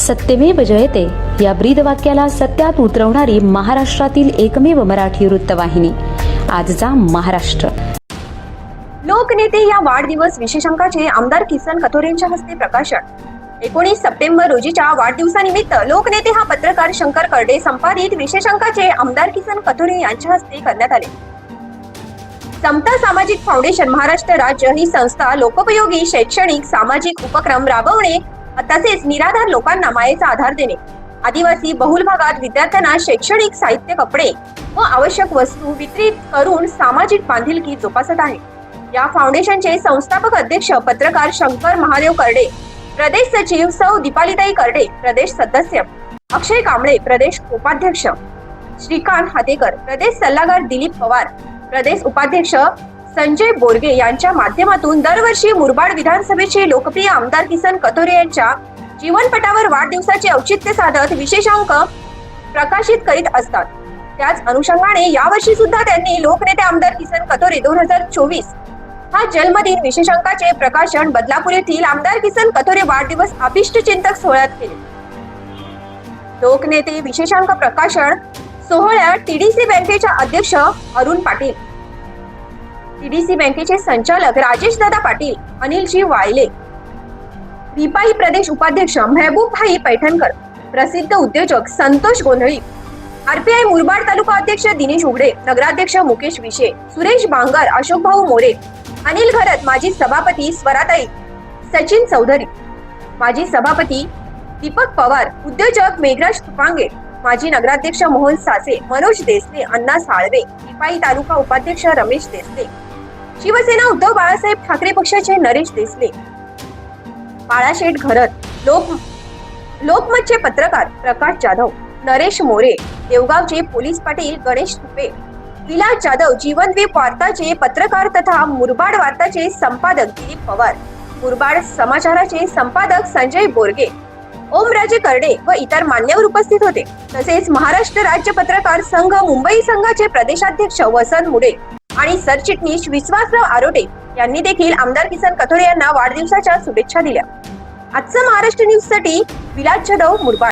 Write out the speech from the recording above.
सत्यमेव जयते. या ब्रीद वाक्याला सत्यात उतरवणारी महाराष्ट्रातील एकमेव मराठी वृत्तवाहिनी. आजचा महाराष्ट्र. लोकनेते या वाढदिवस विशेषांकाचे आमदार किसन कथोरेंच्या हस्ते प्रकाशन. एकोणीस सप्टेंबर रोजीच्या वाढदिवसानिमित्त लोकनेते हा पत्रकार शंकर करडे संपादित विशेषांकाचे आमदार किसन कथोरे यांच्या हस्ते करण्यात आले. समता सामाजिक फाउंडेशन महाराष्ट्र राज्य ही संस्था लोकोपयोगी शैक्षणिक सामाजिक उपक्रम राबवणे तसेच निराधार लोकांना मायेचा आधार देणे. आदिवासी बहुल भागात विद्यार्थ्यांना शैक्षणिक साहित्य कपडे व आवश्यक वस्तू वितरित करून सामाजिक बांधिलकी जोपासत आहे. या फाउंडेशनचे संस्थापक अध्यक्ष पत्रकार शंकर महादेव करडे प्रदेश सचिव सौ दीपालिताई करडे प्रदेश सदस्य अक्षय कांबळे प्रदेश उपाध्यक्ष श्रीकांत हातेकर प्रदेश सल्लागार दिलीप पवार प्रदेश उपाध्यक्ष संजय बोरगे यांच्या माध्यमातून दरवर्षी मुरबाड विधानसभेचे लोकप्रिय आमदार किसन कथोरे यांच्या जीवनपटावर वाढदिवसाचे औचित्य साधत विशेषांक प्रकाशित करीत असतात. त्याच अनुषंगाने यावर्षी सुद्धा त्यांनी लोकनेते आमदार किसन कथोरे दोन हजार चोवीस हा जन्मदिन विशेषांकाचे प्रकाशन बदलापूर येथील आमदार किसन कथोरे वाढदिवस अभिष्ट चिंतक सोहळ्यात केले. लोकनेते विशेषांक प्रकाशन सोहळ्यात टीडीसी बँकेच्या अध्यक्ष अरुण पाटील टीडीसी बँकेचे संचालक राजेश दादा पाटील अनिलजी वायले. रिपाई प्रदेश उपाध्यक्ष महबूब भाई पैठणकर प्रसिद्ध उद्योजक संतोष गोंधळी. आरपीआय मुरबाड तालुका अध्यक्ष दिनेश उघडे नगराध्यक्ष मुकेश विशे सुरेश बांगर अशोक भाऊ मोरे अनिल घरत माजी सभापती स्वराताई सचिन चौधरी. माजी सभापती दीपक पवार उद्योजक मेघराज तुपांगे माजी नगराध्यक्ष मोहन सासे मनोज देसले अण्णा साळवे रिपाई तालुका उपाध्यक्ष रमेश देसले शिवसेना उद्धव बाळासाहेब ठाकरे पक्षाचे नरेश देसले. बाळाशेठ घरत लोक लोकमतचे पत्रकार प्रकाश जाधव नरेश मोरे देवगावचे पोलीस पाटील गणेश तुपे विलास जाधव जीवनद्वीप वार्ताचे पत्रकार तथा मुरबाड वार्ताचे संपादक दिलीप पवार मुरबाड समाचाराचे संपादक संजय बोरगे ओमराजे कर्डे व इतर मान्यवर उपस्थित होते. तसेच महाराष्ट्र राज्य पत्रकार संघ मुंबई संघाचे प्रदेशाध्यक्ष वसंत मुडे आणि सरचिटणीस विश्वासराव आरोटे यांनी देखील आमदार किसन कथोरे यांना वाढदिवसाच्या शुभेच्छा दिल्या. आजचं महाराष्ट्र न्यूजसाठी विलास जाधव मुरबाड.